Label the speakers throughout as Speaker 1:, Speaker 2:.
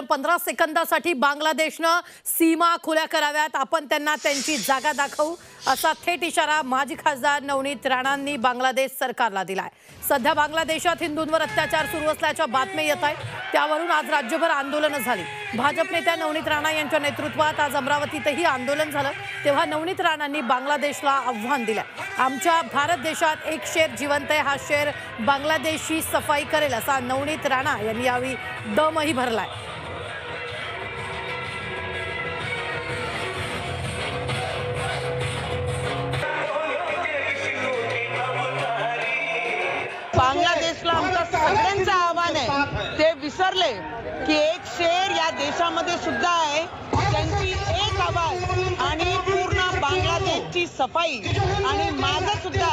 Speaker 1: पंधरा सेकंदासाठी बांगलादेशनं सीमा खुल्या कराव्यात. आपण त्यांना त्यांची जागा दाखवू. असा थेट इशारा माजी खासदार नवनीत राणांनी बांगलादेश सरकारला दिलाय. सध्या बांगलादेशात हिंदूंवर अत्याचार सुरू असल्याच्या बातम्या येत आहेत. त्यावरून आज राज्यभर आंदोलनं झाली. भाजप नेत्या नवनीत राणा यांच्या नेतृत्वात आज अमरावतीतही आंदोलन झालं. तेव्हा नवनीत राणांनी बांगलादेशला आव्हान दिलं. आमच्या भारत देशात एक शेर जिवंत आहे. हा शेर बांगलादेशची सफाई करेल असा नवनीत राणा यांनी यावेळी दमही भरलाय.
Speaker 2: बांगलादेशला सगळ्यांचं आव्हान आहे. ते विसरले की एक शेर या देशामध्ये सुद्धा आहे. त्यांची एक आवाज आणि पूर्ण बांगलादेशची सफाई आणि माझं सुद्धा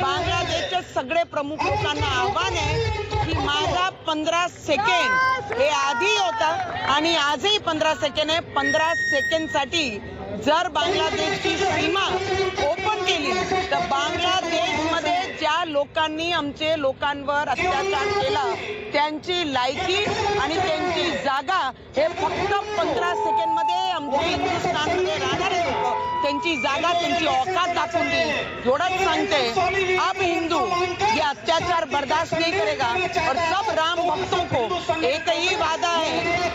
Speaker 2: बांगलादेशच्या सगळे प्रमुख लोकांना आव्हान आहे की माझा पंधरा सेकंड हे आधी होता आणि आजही पंधरा सेकंड आहे. पंधरा सेकंडसाठी जर बांगलादेशची सीमा लोकांनी आमचे लोकांवर अत्याचार केला. त्यांची लायकी आणि त्यांची जागा हे फक्त पंधरा सेकंडमध्ये आमचे हिंदुस्थानमध्ये राहणारे लोक. त्यांची जागा त्यांची औकात दाखवून देईल. एवढंच सांगते अब हिंदू ये अत्याचार बर्दाश्त नहीं करेगा. और सब राम भक्तों को एक ही वादा है